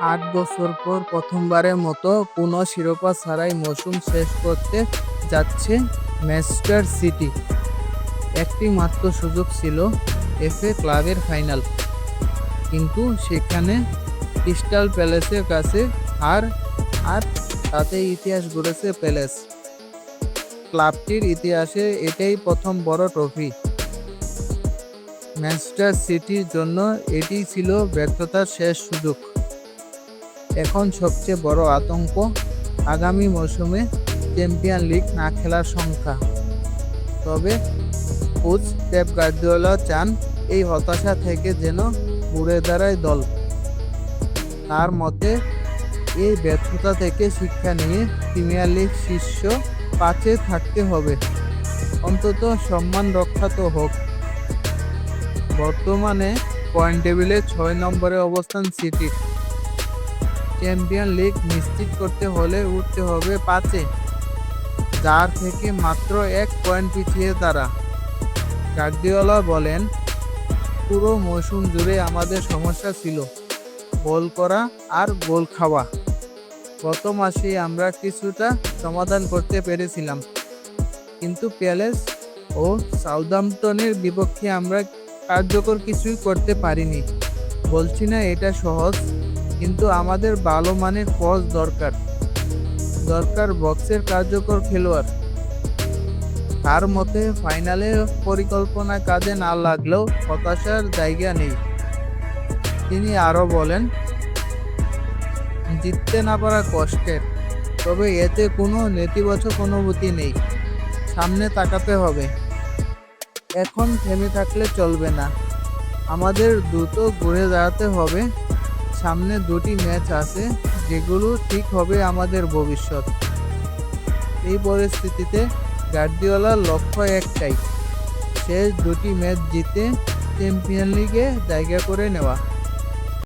আট বছর পর প্রথমবারের মতো কোনো শিরোপা ছাড়াই মৌসুম শেষ করতে যাচ্ছে ম্যানচেস্টার সিটি। একটি মাত্র সুযোগ ছিল এফএ ক্লাবের ফাইনাল। কিন্তু সেখানে ক্রিস্টাল প্যালেসের কাছে আর আর তাতে ইতিহাস গড়েছে প্যালেস। ক্লাবটির ইতিহাসে এটাই প্রথম বড় ট্রফি। ম্যানচেস্টার সিটির জন্য এটি ছিল ব্যর্থতার শেষ সুযোগ। এখন সবচেয়ে বড় আতঙ্ক আগামী মৌসুমে চ্যাম্পিয়ন লিগ না খেলার সংখ্যা। তবে কোচ পেপ গার্দিওলা চান এই হতাশা থেকে যেন ঘুরে দাঁড়ায় দল। তার মতে, এই ব্যর্থতা থেকে শিক্ষা নিয়ে প্রিমিয়ার লিগ শীর্ষ পাঁচে থাকতে হবে। অন্তত সম্মান রক্ষা তো হোক। বর্তমানে পয়েন্ট টেবিলে ছয় নম্বরে অবস্থান সিটির চ্যাম্পিয়ন লিগ নিশ্চিত করতে হলে উঠতে হবে পাঁচে। যার থেকে মাত্র এক পয়েন্ট পিছিয়ে তারা। গার্দিওলা বলেন, পুরো মৌসুম জুড়ে আমাদের সমস্যা ছিল। গোল করা আর গোল খাওয়া। গত মাসে আমরা কিছুটা সমাধান করতে পেরেছিলাম। কিন্তু প্যালেস ও সাউদাম্পটনের বিপক্ষে আমরা কার্যকর কিছুই করতে পারিনি। বলছি না এটা সহজ কিন্তু আমাদের ভালো মানের কোচ দরকার। দরকার বক্সের কার্যকর খেলোয়াড়। তার মতে, ফাইনালে পরিকল্পনা কাজে না লাগলেও হতাশার জায়গা নেই। তিনি আরও বলেন, জিততে না পারা কষ্টের, তবে এতে কোনো নেতিবাচক অনুভূতি নেই। সামনে তাকাতে হবে। এখন থেমে থাকলে চলবে না। আমাদের দ্রুত ঘুরে দাঁড়াতে হবে। সামনে দুটি ম্যাচ আছে, যেগুলো ঠিক হবে আমাদের ভবিষ্যৎ। এই পরিস্থিতিতে গার্দিওলার লক্ষ্য একটাই, শেষ দুটি ম্যাচ জিতে চ্যাম্পিয়ন লিগে জায়গা করে নেওয়া।